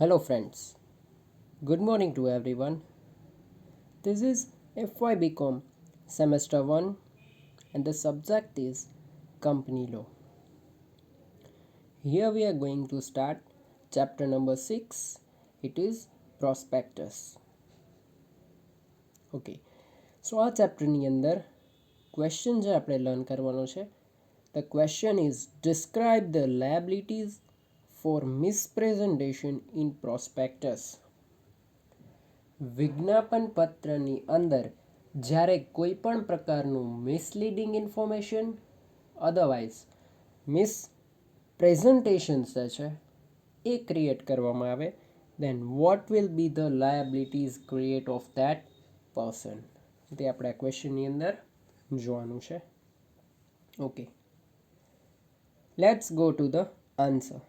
Hello, friends. Good morning to everyone. This is FY BCom Semester 1, and the subject is Company Law. Here we are going to start chapter number 6. It is Prospectus. Okay so આ ચેપ્ટરની અંદર question જે આપણે learn કરવાનો છે the question is describe the liabilities four misrepresentation in prospectus વિજ્ઞાપન પત્રની અંદર જ્યારે કોઈ પણ પ્રકારનું misleading information otherwise mis presentations છે, એ ક્રિએટ કરવામાં આવે then what will be the liabilities create of that person તે આપણે આ ક્વેશ્ચનની અંદર જોવાનું છે. Okay let's go to the answer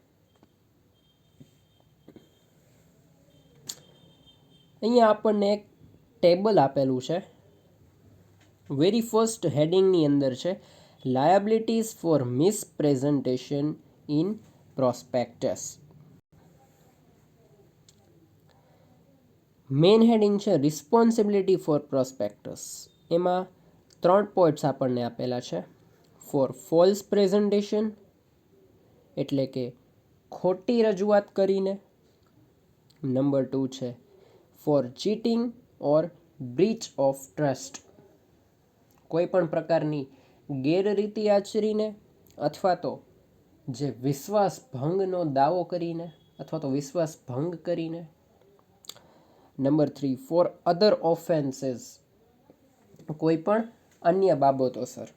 અહીંયા આપણને એક ટેબલ આપેલું છે. વેરી ફર્સ્ટ હેડિંગની અંદર છે liabilities for misrepresentation in prospectus main heading છે રિસ્પોન્સિબિલિટી ફોર પ્રોસ્પેક્ટસ એમાં ત્રણ પોઈન્ટ્સ આપણને આપેલા છે ફોર ફોલ્સ પ્રેઝન્ટેશન એટલે કે ખોટી રજૂઆત કરીને. નંબર ટુ છે for cheating or breach of trust. કોઈ પણ પ્રકારની ગેરરીતિ આચરીને અથવા તો જે વિશ્વાસ ભંગનો દાવો કરીને અથવા તો વિશ્વાસ ભંગ કરીને. Number three, for other offences. કોઈ પણ અન્ય બાબતો, સર.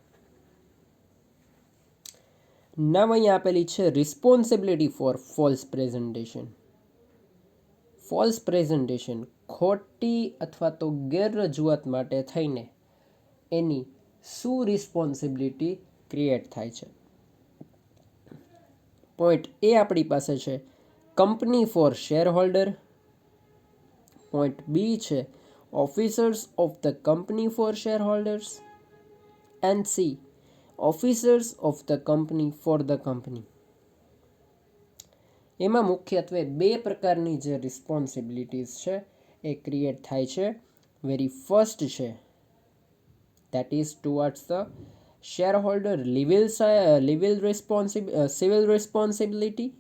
નામ અહીંયા આપેલી છે responsibility for false presentation. False presentation ખોટી અથવા તો ગેરરજૂઆત માટે થઈને એની શું રિસ્પોન્સિબિલિટી ક્રિએટ થાય છે. પોઈન્ટ એ આપણી પાસે છે, company for shareholder point B છે, officers of the company for shareholders and C officers of the company for the company. એમાં મુખ્યત્વે બે પ્રકારની જે રિસ્પોન્સિબિલિટીઝ છે એ ક્રિએટ થાય છે. વેરી ફર્સ્ટ છે. That is towards the shareholder civil civil responsib civil responsibility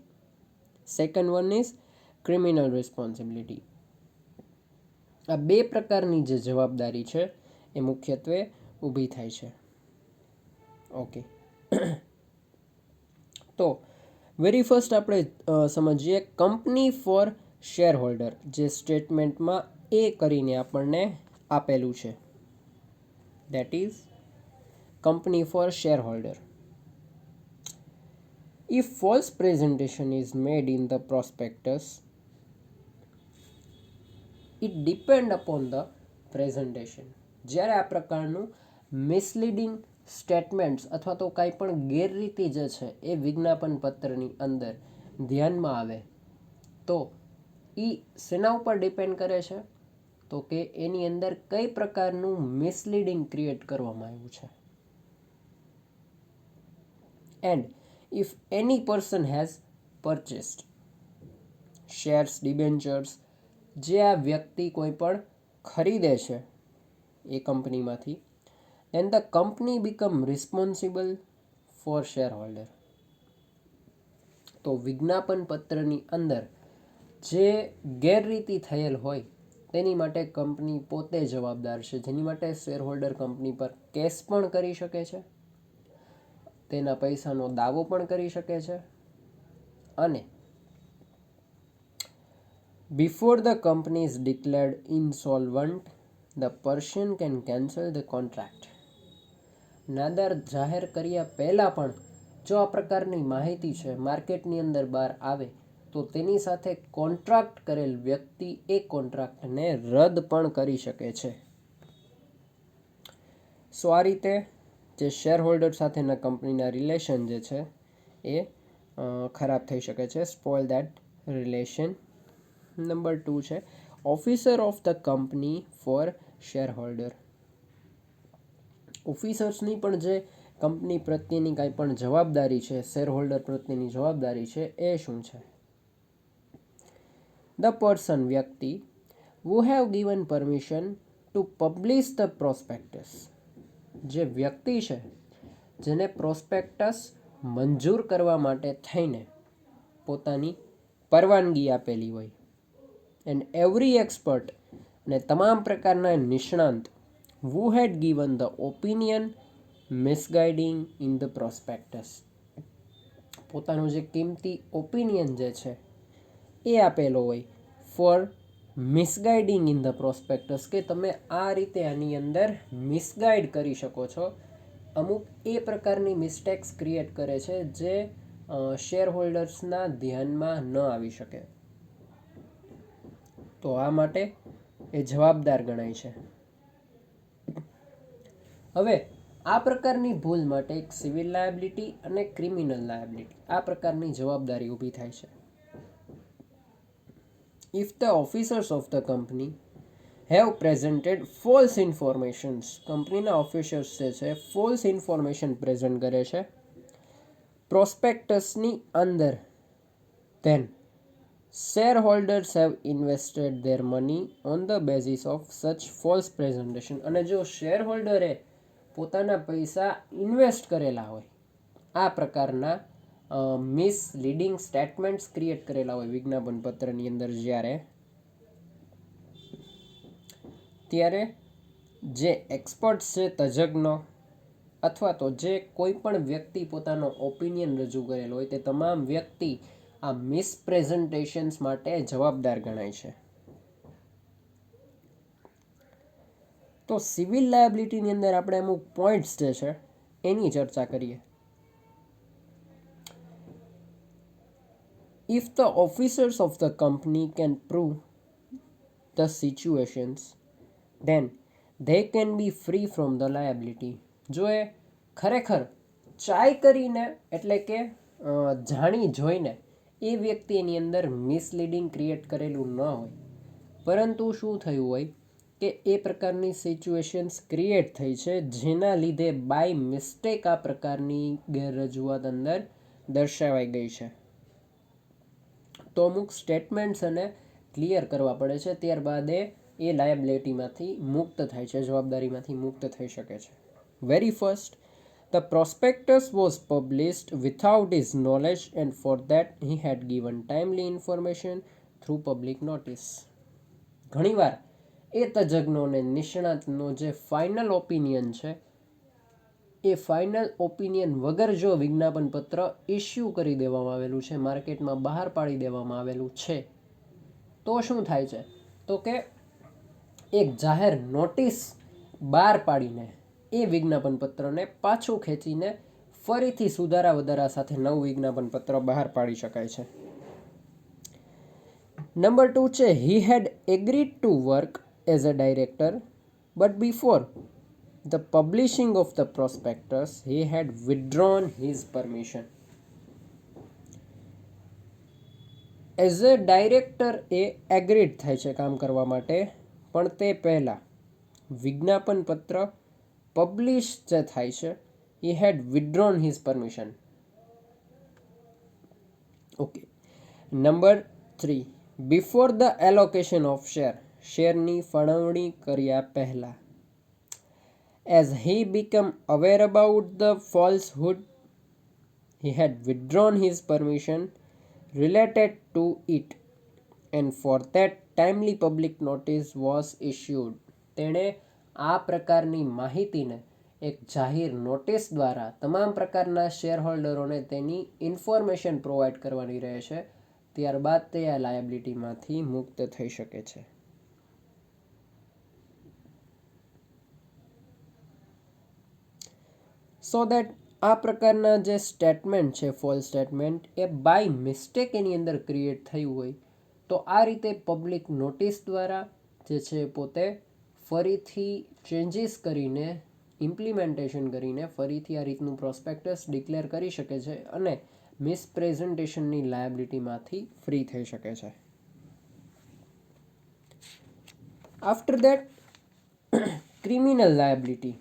second one is criminal responsibility આ બે પ્રકારની જે જવાબદારી છે એ મુખ્યત્વે ઊભી થાય છે. ઓકે તો વેરી ફર્સ્ટ આપણે સમજીએ કંપની ફોર શેર હોલ્ડર જે સ્ટેટમેન્ટમાં એ કરીને આપણને આપેલું છે. That is company for shareholder if false presentation is made in the prospectus, it depend upon the presentation. જ્યારે આ પ્રકારનું મિસલીડિંગ સ્ટેટમેન્ટ્સ અથવા તો કાંઈ પણ ગેરરીતિ જે છે, એ વિજ્ઞાપન પત્રની અંદર ધ્યાનમાં આવે, તો એ શેના ઉપર ડિપેન્ડ કરે છે તો કે એની અંદર કઈ પ્રકારનું મિસલીડિંગ ક્રિએટ કરવામાં આવ્યું છે. And if any person has purchased shares, debentures, જે આ વ્યક્તિ કોઈ પણ ખરીદે છે એ કંપનીમાંથી then the company become responsible for shareholder તો વિજ્ઞાપન પત્રની અંદર જે ગેરરીતિ થયેલ હોય, તેની માટે કંપની પોતે જવાબદાર છે. જેની માટે શેર હોલ્ડર કંપની પર કેસ પણ કરી શકે છે, તેના પૈસાનો દાવો પણ કરી શકે છે અને before the company is declared insolvent the person can cancel the contract નાદાર જાહેર કર્યા પહેલાં પણ જો આ પ્રકારની માહિતી છે, માર્કેટની અંદર બહાર આવે તો તેની સાથે કોન્ટ્રાક્ટ કરેલ વ્યક્તિ એ કોન્ટ્રાક્ટને રદ પણ કરી શકે છે. સો આ રીતે જે શેર હોલ્ડર સાથેના કંપનીના રિલેશન જે છે એ ખરાબ થઈ શકે છે. Spoil that relation number two છે officer of the company for shareholder ઓફિસર્સની પણ જે કંપની પ્રત્યેની કાંઈ પણ જવાબદારી છે શેર હોલ્ડર પ્રત્યેની જવાબદારી છે, એ શું છે? ધ પર્સન વ્યક્તિ who have given permission to publish the prospectus જે વ્યક્તિ છે જેને પ્રોસ્પેક્ટસ મંજૂર કરવા માટે થઈને પોતાની પરવાનગી આપેલી હોય એન્ડ એવરી એક્સપર્ટ અને તમામ પ્રકારના નિષ્ણાંત who had given the opinion misguiding in the prospectus પોતાનું જે કિંમતી ઓપિનિયન જે છે એ આપેલો હોય. For misguiding in the prospectus કે તમે આ રીતે આની અંદર મિસગાઈડ કરી શકો છો. અમુક એ પ્રકારની મિસ્ટેક્સ ક્રિએટ કરે છે જે શેર હોલ્ડર્સના ધ્યાનમાં ન આવી શકે. તો આ માટે એ જવાબદાર ગણાય છે. હવે, આ પ્રકારની ભૂલ માટે એક સિવિલ લાયબિલિટી અને ક્રિમિનલ લાયબિલિટી આ પ્રકારની જવાબદારી ઊભી થાય છે. If the officers of the company have presented false informations કંપનીના ઓફિસર્સ જે છે ફોલ્સ ઇન્ફોર્મેશન પ્રેઝન્ટ કરે છે પ્રોસ્પેક્ટસની અંદર then shareholders have invested their money on the basis of such false presentation અને જો શેર હોલ્ડરે પોતાના પૈસા ઇન્વેસ્ટ કરેલા હોય, આ પ્રકારના મિસ લીડિંગ સ્ટેટમેન્ટ્સ ક્રિએટ કરેલા હોય વિજ્ઞાપન પત્રની અંદર જ્યારે. ત્યારે જે એક્સપર્ટ્સ છે તજજ્ઞો અથવા તો જે કોઈ પણ વ્યક્તિ પોતાનો ઓપિનિયન રજૂ કરેલો હોય તે તમામ વ્યક્તિ આ મિસપ્રેઝન્ટેશન્સ માટે જવાબદાર ગણાય છે. તો સિવિલ લાયબિલિટીની અંદર આપણે અમુક પોઈન્ટ્સ જે છે, એની ચર્ચા કરીએ. If the officers of the company can prove the situations then they can be free from the liability જો એ ખરેખર ચાય કરીને, એટલે કે જાણી જોઈને એ વ્યક્તિ એની અંદર મિસલીડિંગ ક્રિએટ કરેલું ન હોય. પરંતુ શું થયું હોય કે એ પ્રકારની સિચ્યુએશન્સ ક્રિએટ થઈ છે, જેના લીધે બાય મિસ્ટેક આ પ્રકારની ગેરરજૂઆત અંદર દર્શાવાઈ ગઈ છે. તો અમુક સ્ટેટમેન્ટ્સ અને ક્લિયર કરવા પડે છે. ત્યારબાદ એ એ લાયબિલિટીમાંથી મુક્ત થાય છે, જવાબદારીમાંથી મુક્ત થઈ શકે છે. Very first the prospectus was published without is knowledge and for that he had given timely information through public notice ઘણીવાર એ તજજ્ઞોને નિષ્ણાતનો જે ફાઇનલ ઓપિનિયન છે એ ફાઇનલ ઓપિનિયન વગર જો વિજ્ઞાપન પત્ર ઇસ્યુ કરી દેવામાં આવેલું છે, માર્કેટમાં બહાર પાડી દેવામાં આવેલું છે, તો શું થાય છે? તો કે એક જાહેર નોટિસ બહાર પાડીને એ વિજ્ઞાપન પત્રને પાછું ખેંચીને ફરીથી સુધારા વધારા સાથે નવું વિજ્ઞાપન પત્ર બહાર પાડી શકાય છે. નંબર ટુ છે he had agreed to work as a director but before the publishing of the prospectus he had withdrawn his permission as a director A agreed થાય છે કામ કરવા માટે, પણ તે પહેલાં વિજ્ઞાપન પત્ર પબ્લિશ જે થાય છે એ had withdrawn his permission okay number three before the allocation of share શેરની ફાળવણી કર્યા પહેલાં as he become aware about the falsehood he had withdrawn his permission related to it and for that timely public notice was issued તેણે આ પ્રકારની માહિતીને એક જાહેર notice દ્વારા તમામ પ્રકારના શેર હોલ્ડરોને તેની ઇન્ફોર્મેશન પ્રોવાઈડ કરવાની રહે છે ત્યારબાદ તે આ લાયબિલિટીમાંથી મુક્ત થઈ શકે છે. સો દેટ આ પ્રકારના જે સ્ટેટમેન્ટ છે ફોલ સ્ટેટમેન્ટ એ બાય મિસ્ટેક એની અંદર ક્રિએટ થયું હોય, તો આ રીતે પબ્લિક નોટિસ દ્વારા જે છે પોતે ફરીથી ચેન્જીસ કરીને ઇમ્પ્લિમેન્ટેશન કરીને ફરીથી આ રીતનું પ્રોસ્પેક્ટસ ડિક્લેર કરી શકે છે અને મિસપ્રેઝન્ટેશનની લાયબિલિટીમાંથી ફ્રી થઈ શકે છે. After that criminal liability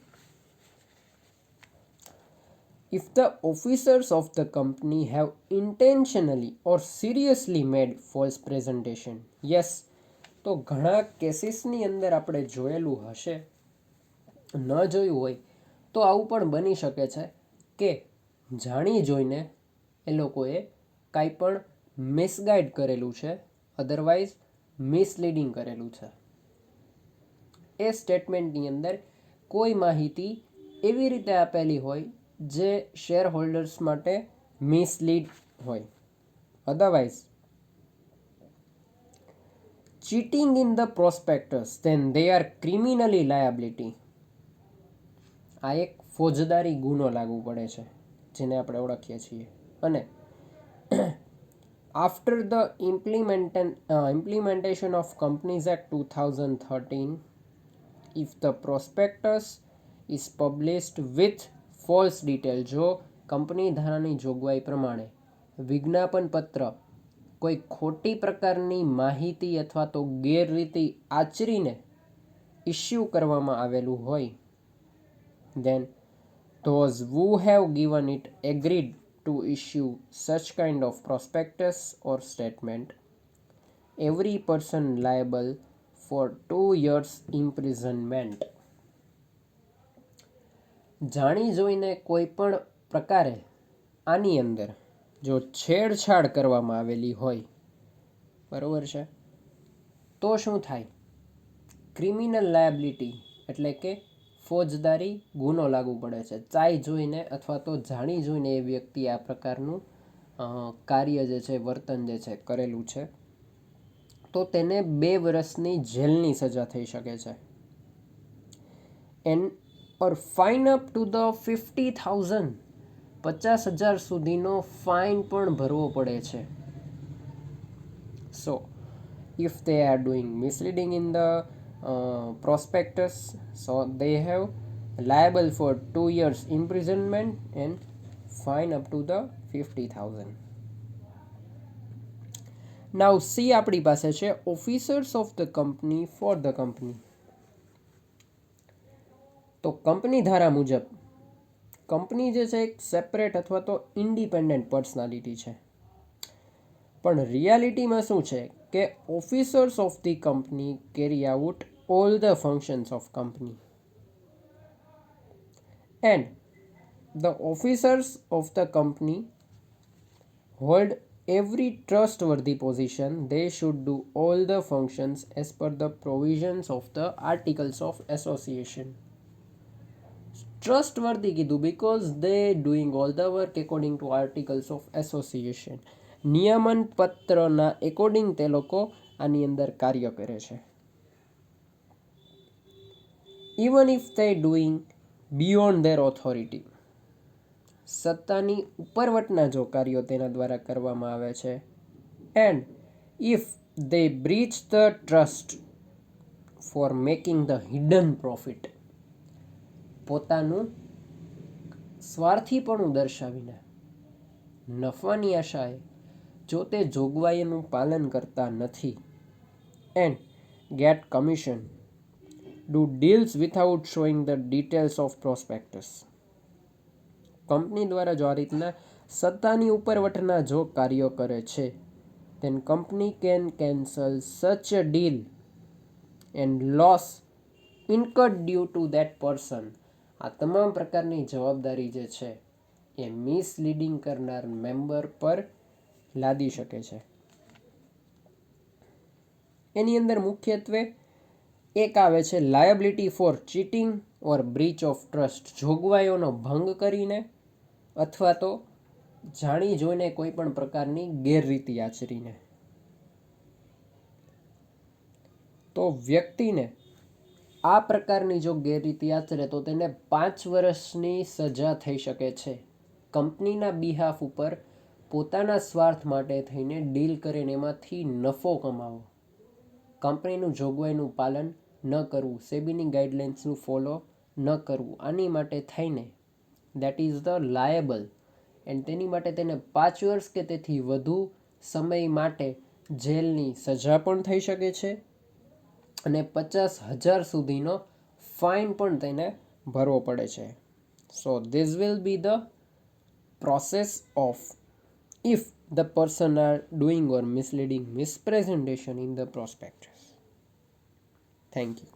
if the officers of the company have intentionally or seriously made false presentation, yes, તો ઘણા કેસીસની અંદર આપણે જોયેલું હશે. ન જોયું હોય, તો આવું પણ બની શકે છે કે જાણી જોઈને એ લોકોએ કાંઈ પણ મિસગાઈડ કરેલું છે અધરવાઇઝ મિસલીડિંગ કરેલું છે. એ સ્ટેટમેન્ટની અંદર કોઈ માહિતી એવી રીતે આપેલી હોય જે શેર હોલ્ડર્સ માટે મિસલીડ હોય. Otherwise cheating in the prospectus, then they are criminally liability. આ એક ફોજદારી ગુનો લાગુ પડે છે, જેને આપણે ઓળખીએ છીએ. અને after the implementan implementation of companies act two thousand thirteen if the prospectus is published with false detail જો કંપની ધારાની જોગવાઈ પ્રમાણે વિજ્ઞાપન પત્ર કોઈ ખોટી પ્રકારની માહિતી અથવા તો ગેરરીતિ આચરીને ઇસ્યુ કરવામાં આવેલું હોય then those who have given it agreed to issue such kind of prospectus or statement every person liable for two years imprisonment જાણી જોઈને કોઈ પણ પ્રકારે આની અંદર જો છેડછાડ કરવામાં આવેલી હોય, બરાબર છે? તો શું થાય? ક્રિમિનલ લાયબિલિટી એટલે કે ફોજદારી ગુનો લાગુ પડે છે. ચાઈ જોઈને અથવા તો જાણી જોઈને એ વ્યક્તિ આ પ્રકારનું કાર્ય જે છે, વર્તન જે છે, કરેલું છે, તો તેને બે વર્ષની જેલની સજા થઈ શકે છે. And or fine up to the fifty thousand પચાસ હજાર સુધીનો ફાઇન પણ ભરવો પડે છે so if they are doing misleading in the uh, prospectus so they have liable for two years imprisonment and fine up to the 50000 now C આપણી પાસે છે officers of the company for the company તો company ધારા મુજબ, company જે છે એક separate અથવા તો ઇન્ડિપેન્ડન્ટ પર્સનાલિટી છે. પણ રિયાલિટીમાં શું છે કે officers of the company carry out all the functions of company and the officers of the company hold every trustworthy position. They should do all the functions as per the provisions of the articles of association. Trustworthy કીધું because they doing all the work according to articles of association નિયમન પત્રના according તે લોકો આની અંદર કાર્ય કરે છે. Even if they doing beyond their authority સત્તાની ઉપરવટના જો કાર્યો તેના દ્વારા કરવામાં આવે છે. And if they breach the trust for making the hidden profit પોતાનું સ્વાર્થીપણું દર્શાવીને નફાની આશાએ જો તે જોગવાઈનું પાલન કરતા નથી. And get commission. Do deals without showing the details of prospectus. Company દ્વારા જો આ રીતના સત્તાની ઉપરવટના જો કાર્યો કરે છે, then company can cancel such a deal and loss incurred due to that person. આ તમામ પ્રકારની જવાબદારી જે છે એ મિસલીડિંગ કરનાર મેમ્બર પર લાદી શકે છે. એની અંદર મુખ્યત્વે એક આવે છે liability for cheating or breach of trust જોગવાઈઓનો ભંગ કરીને અથવા તો જાણી જોઈને કોઈ પણ પ્રકારની ગેરરીતિ આચરીને. તો વ્યક્તિને આ પ્રકારની જો ગેરરીતિ આચરે તો તેને પાંચ વર્ષની સજા થઈ શકે છે. કંપનીના બિહાફ ઉપર પોતાના સ્વાર્થ માટે થઈને ડીલ કરીને એમાંથી નફો કમાવો. કંપનીનું જોગવાઈનું પાલન ન કરવું, સેબીની ગાઈડલાઇન્સનું ફોલો ન કરવું, આની માટે થઈને that is the liable and તેની માટે તેને પાંચ વર્ષ કે તેથી વધુ સમય માટે જેલની સજા પણ થઈ શકે છે. અને પચાસ હજાર સુધીનો ફાઇન પણ તેને ભરવો પડે છે so this will be the process of if the person are doing or misleading mispresentation in the prospectus thank you